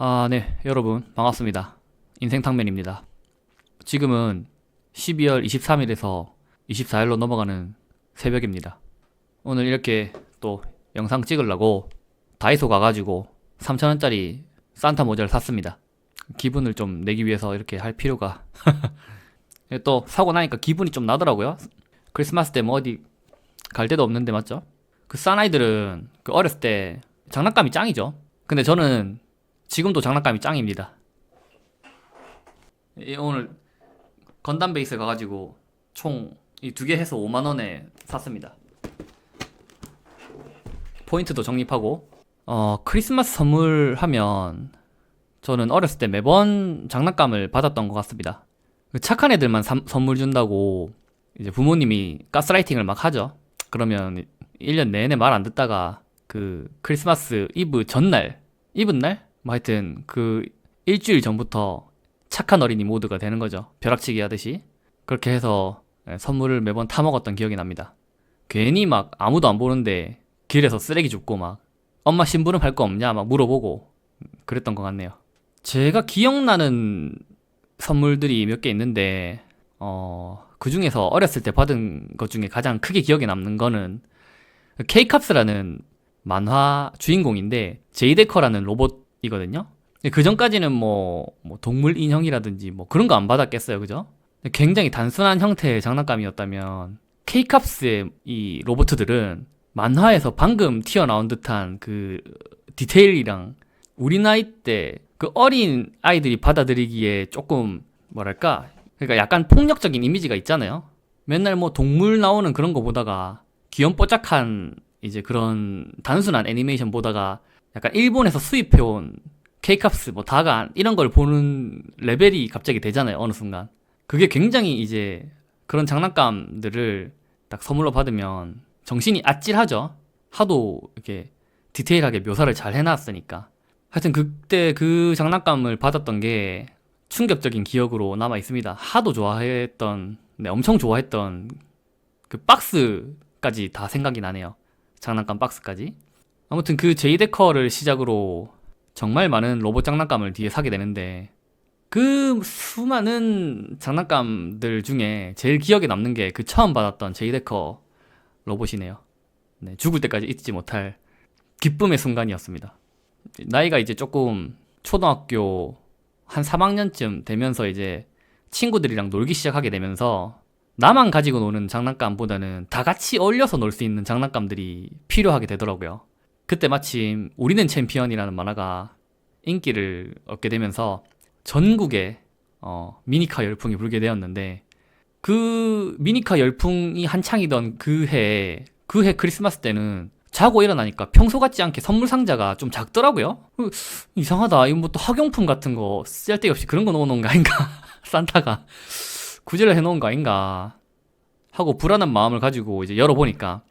아, 네, 여러분, 반갑습니다. 인생탕면입니다. 지금은 12월 23일에서 24일로 넘어가는 새벽입니다. 오늘 이렇게 또 영상 찍으려고 다이소 가가지고 3,000원짜리 산타 모자를 샀습니다. 기분을 좀 내기 위해서 이렇게 할 필요가. 또 사고 나니까 기분이 좀 나더라고요. 크리스마스 때 뭐 어디 갈 데도 없는데 맞죠? 그 사나이들은 그 어렸을 때 장난감이 짱이죠. 근데 저는 지금도 장난감이 짱입니다. 이 오늘 건담 베이스 가가지고 총 이 두 개 해서 5만 원에 샀습니다. 포인트도 적립하고 어 크리스마스 선물 하면 저는 어렸을 때 매번 장난감을 받았던 것 같습니다. 그 착한 애들만 삼- 선물 준다고 이제 부모님이 가스라이팅을 막 하죠. 그러면 1년 내내 말 안 듣다가 그 크리스마스 이브 전날, 이브 날? 뭐 하여튼 그 일주일 전부터 착한 어린이 모드가 되는 거죠. 벼락치기 하듯이. 그렇게 해서 예, 선물을 매번 타먹었던 기억이 납니다. 괜히 막 아무도 안 보는데 길에서 쓰레기 줍고 막 엄마 심부름 할 거 없냐 막 물어보고 그랬던 것 같네요. 제가 기억나는 선물들이 몇 개 있는데 어, 그 중에서 어렸을 때 받은 것 중에 가장 크게 기억에 남는 거는 케이캅스라는 만화 주인공인데 제이데커라는 로봇 이거든요. 그 전까지는 뭐, 뭐 동물 인형이라든지 뭐 그런 거 안 받았겠어요, 그죠? 굉장히 단순한 형태의 장난감이었다면 케이캅스의 이 로봇들은 만화에서 방금 튀어나온 듯한 그 디테일이랑 우리 나이 때 그 어린 아이들이 받아들이기에 조금 뭐랄까 그러니까 약간 폭력적인 이미지가 있잖아요. 맨날 뭐 동물 나오는 그런 거 보다가 귀염뽀짝한 이제 그런 단순한 애니메이션 보다가 약간 일본에서 수입해온 케이캅스 뭐 다간 이런 걸 보는 레벨이 갑자기 되잖아요 어느 순간. 그게 굉장히 이제 그런 장난감들을 딱 선물로 받으면 정신이 아찔하죠. 하도 이렇게 디테일하게 묘사를 잘 해놨으니까. 하여튼 그때 그 장난감을 받았던 게 충격적인 기억으로 남아 있습니다. 하도 좋아했던 네 엄청 좋아했던 그 박스까지 다 생각이 나네요. 장난감 박스까지 아무튼 그 제이데커를 시작으로 정말 많은 로봇 장난감을 뒤에 사게 되는데 그 수많은 장난감들 중에 제일 기억에 남는 게 그 처음 받았던 제이데커 로봇이네요. 네, 죽을 때까지 잊지 못할 기쁨의 순간이었습니다. 나이가 이제 조금 초등학교 한 3학년쯤 되면서 이제 친구들이랑 놀기 시작하게 되면서 나만 가지고 노는 장난감보다는 다 같이 어울려서 놀 수 있는 장난감들이 필요하게 되더라고요. 그때 마침 우리는 챔피언이라는 만화가 인기를 얻게 되면서 전국에 어, 미니카 열풍이 불게 되었는데 그 미니카 열풍이 한창이던 그그해 크리스마스 때는 자고 일어나니까 평소 같지 않게 선물 상자가 좀 작더라고요. 그, 이상하다. 이거 뭐또 학용품 같은 거 쓸데없이 그런 거 넣어놓은 거 아닌가? 산타가 구제를 해놓은 거 아닌가? 하고 불안한 마음을 가지고 이제 열어보니까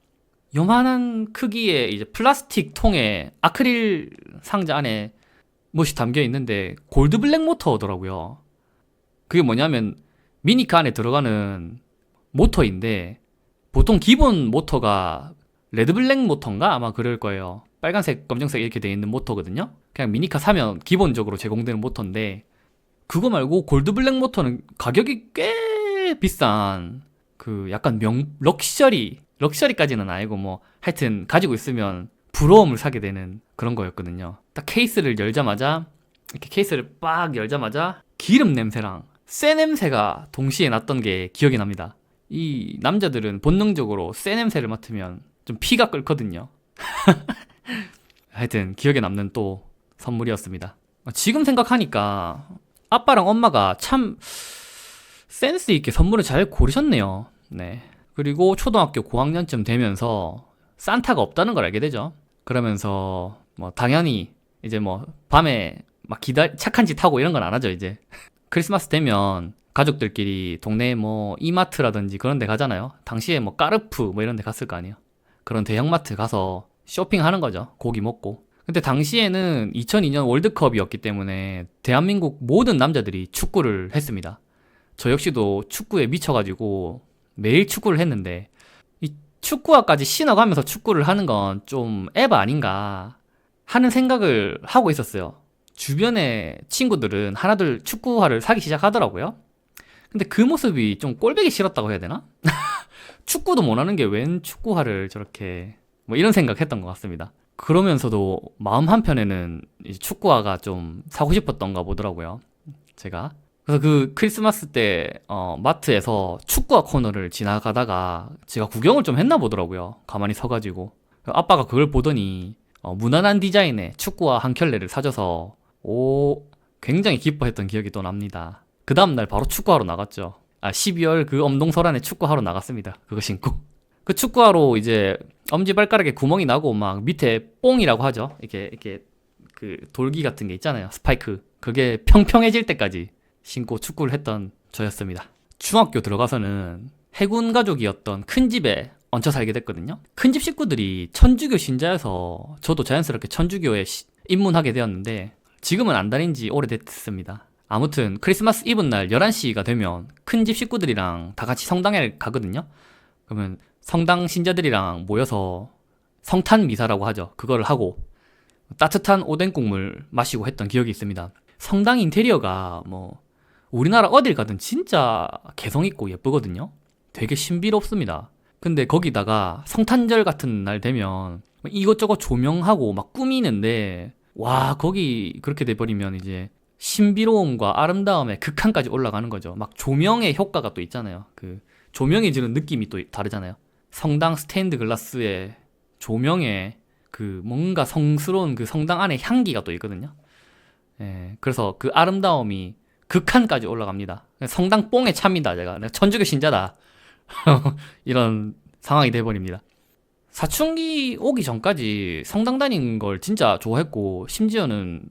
요만한 크기의 이제 플라스틱 통에 아크릴 상자 안에 무엇이 담겨 있는데 골드 블랙 모터더라고요. 그게 뭐냐면 미니카 안에 들어가는 모터인데 보통 기본 모터가 레드 블랙 모터인가 아마 그럴 거예요. 빨간색, 검정색 이렇게 돼 있는 모터거든요. 그냥 미니카 사면 기본적으로 제공되는 모터인데 그거 말고 골드 블랙 모터는 가격이 꽤 비싼 그 약간 명 럭셔리 럭셔리까지는 아니고 뭐 하여튼 가지고 있으면 부러움을 사게 되는 그런 거였거든요. 딱 케이스를 열자마자 이렇게 케이스를 빡 열자마자 기름 냄새랑 쇠 냄새가 동시에 났던 게 기억이 납니다. 이 남자들은 본능적으로 쇠 냄새를 맡으면 좀 피가 끓거든요. 하여튼 기억에 남는 또 선물이었습니다. 지금 생각하니까 아빠랑 엄마가 참 센스 있게 선물을 잘 고르셨네요. 네. 그리고 초등학교 고학년쯤 되면서 산타가 없다는 걸 알게 되죠. 그러면서 뭐 당연히 이제 뭐 밤에 막 기다 착한 짓 하고 이런 건 안 하죠, 이제. 크리스마스 되면 가족들끼리 동네 뭐 이마트라든지 그런 데 가잖아요. 당시에 뭐 까르프 뭐 이런 데 갔을 거 아니에요. 그런 대형마트 가서 쇼핑하는 거죠. 고기 먹고. 근데 당시에는 2002년 월드컵이었기 때문에 대한민국 모든 남자들이 축구를 했습니다. 저 역시도 축구에 미쳐가지고 매일 축구를 했는데 이 축구화까지 신어가면서 축구를 하는 건 좀 에바 아닌가 하는 생각을 하고 있었어요. 주변에 친구들은 하나둘 축구화를 사기 시작하더라고요. 근데 그 모습이 좀 꼴보기 싫었다고 해야 되나? 축구도 못하는 게 웬 축구화를 저렇게 뭐 이런 생각했던 것 같습니다. 그러면서도 마음 한편에는 축구화가 좀 사고 싶었던가 보더라고요. 제가. 그래서 그 크리스마스 때 어, 마트에서 축구화 코너를 지나가다가 제가 구경을 좀 했나 보더라고요. 가만히 서가지고 아빠가 그걸 보더니 어, 무난한 디자인의 축구화 한 켤레를 사줘서 오 굉장히 기뻐했던 기억이 또 납니다. 그 다음날 바로 축구하러 나갔죠. 아 12월 그 엄동설안에 축구하러 나갔습니다. 그거 신고. 그 축구화로 이제 엄지 발가락에 구멍이 나고 막 밑에 뽕이라고 하죠. 이렇게 이렇게 그 돌기 같은 게 있잖아요. 스파이크. 그게 평평해질 때까지 신고 축구를 했던 저였습니다. 중학교 들어가서는 해군 가족이었던 큰 집에 얹혀 살게 됐거든요. 큰 집 식구들이 천주교 신자여서 저도 자연스럽게 천주교에 시- 입문하게 되었는데 지금은 안 다닌 지 오래됐습니다. 아무튼 크리스마스 이브 날 11시가 되면 큰 집 식구들이랑 다 같이 성당에 가거든요. 그러면 성당 신자들이랑 모여서 성탄 미사라고 하죠. 그거를 하고 따뜻한 오뎅 국물 마시고 했던 기억이 있습니다. 성당 인테리어가 뭐 우리나라 어딜 가든 진짜 개성 있고 예쁘거든요. 되게 신비롭습니다. 근데 거기다가 성탄절 같은 날 되면 이것저것 조명하고 막 꾸미는데 와 거기 그렇게 돼버리면 이제 신비로움과 아름다움의 극한까지 올라가는 거죠. 막 조명의 효과가 또 있잖아요. 그 조명이 주는 느낌이 또 다르잖아요. 성당 스테인드 글라스에 조명에 그 뭔가 성스러운 그 성당 안에 향기가 또 있거든요. 예, 그래서 그 아름다움이 극한까지 올라갑니다. 성당 뽕에 찹니다, 제가. 내가 천주교 신자다. 이런 상황이 돼버립니다. 사춘기 오기 전까지 성당 다니는 걸 진짜 좋아했고, 심지어는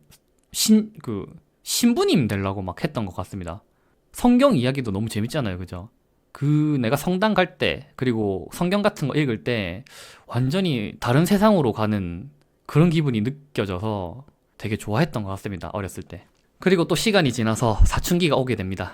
신, 그, 신부님 되려고 막 했던 것 같습니다. 성경 이야기도 너무 재밌잖아요, 그죠? 그 내가 성당 갈 때, 그리고 성경 같은 거 읽을 때, 완전히 다른 세상으로 가는 그런 기분이 느껴져서 되게 좋아했던 것 같습니다, 어렸을 때. 그리고 또 시간이 지나서 사춘기가 오게 됩니다.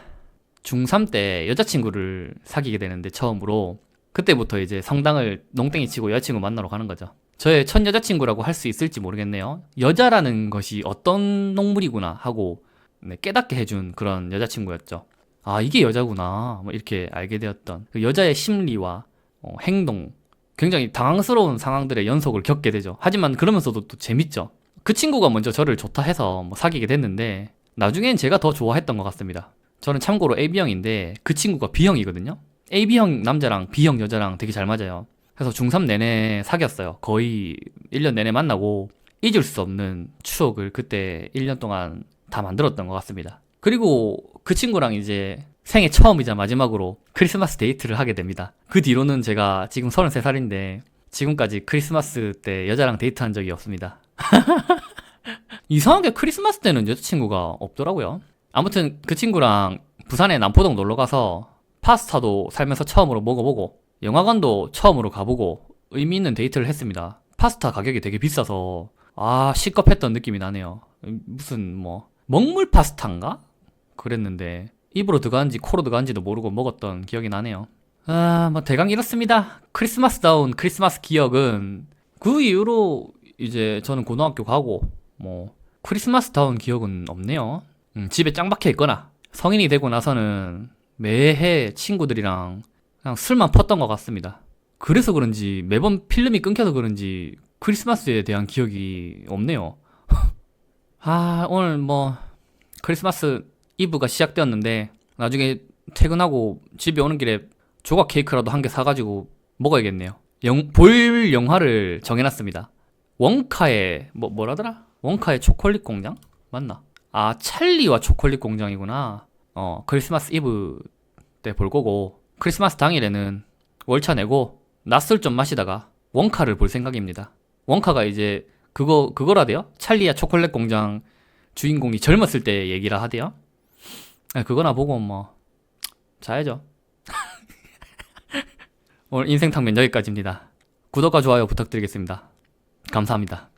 중3 때 여자친구를 사귀게 되는데 처음으로 그때부터 이제 성당을 농땡이 치고 여자친구 만나러 가는 거죠. 저의 첫 여자친구라고 할 수 있을지 모르겠네요. 여자라는 것이 어떤 동물이구나 하고 네, 깨닫게 해준 그런 여자친구였죠. 아, 이게 여자구나. 뭐 이렇게 알게 되었던 그 여자의 심리와 어, 행동, 굉장히 당황스러운 상황들의 연속을 겪게 되죠. 하지만 그러면서도 또 재밌죠. 그 친구가 먼저 저를 좋다 해서 뭐 사귀게 됐는데 나중엔 제가 더 좋아했던 것 같습니다. 저는 참고로 AB형인데 그 친구가 B형이거든요. AB형 남자랑 B형 여자랑 되게 잘 맞아요. 그래서 중3 내내 사귀었어요. 거의 1년 내내 만나고 잊을 수 없는 추억을 그때 1년 동안 다 만들었던 것 같습니다. 그리고 그 친구랑 이제 생애 처음이자 마지막으로 크리스마스 데이트를 하게 됩니다. 그 뒤로는 제가 지금 33살인데 지금까지 크리스마스 때 여자랑 데이트한 적이 없습니다. 이상하게 크리스마스 때는 여자친구가 없더라고요. 아무튼 그 친구랑 부산에 남포동 놀러 가서 파스타도 살면서 처음으로 먹어보고 영화관도 처음으로 가보고 의미 있는 데이트를 했습니다. 파스타 가격이 되게 비싸서 아 시겁했던 느낌이 나네요. 무슨 뭐 먹물 파스타인가? 그랬는데 입으로 들어간지 코로 들어간지도 모르고 먹었던 기억이 나네요. 아, 뭐 대강 이렇습니다. 크리스마스다운 크리스마스 기억은 그 이후로 이제 저는 고등학교 가고 뭐 크리스마스다운 기억은 없네요. 음, 집에 짱 박혀 있거나 성인이 되고 나서는 매해 친구들이랑 그냥 술만 펐던 것 같습니다. 그래서 그런지 매번 필름이 끊겨서 그런지 크리스마스에 대한 기억이 없네요. 아, 오늘 뭐 크리스마스 이브가 시작되었는데 나중에 퇴근하고 집에 오는 길에 조각 케이크라도 한 개 사가지고 먹어야겠네요. 영, 볼 영화를 정해놨습니다. 원카의 뭐 뭐라더라? 원카의 초콜릿 공장 맞나? 아 찰리와 초콜릿 공장이구나. 어 크리스마스 이브 때 볼 거고 크리스마스 당일에는 월차 내고 낮술 좀 마시다가 원카를 볼 생각입니다. 원카가 이제 그거 그거라대요? 찰리와 초콜릿 공장 주인공이 젊었을 때 얘기라 하대요. 아, 그거나 보고 뭐 자야죠. 오늘 인생탕면 여기까지입니다. 구독과 좋아요 부탁드리겠습니다. 감사합니다.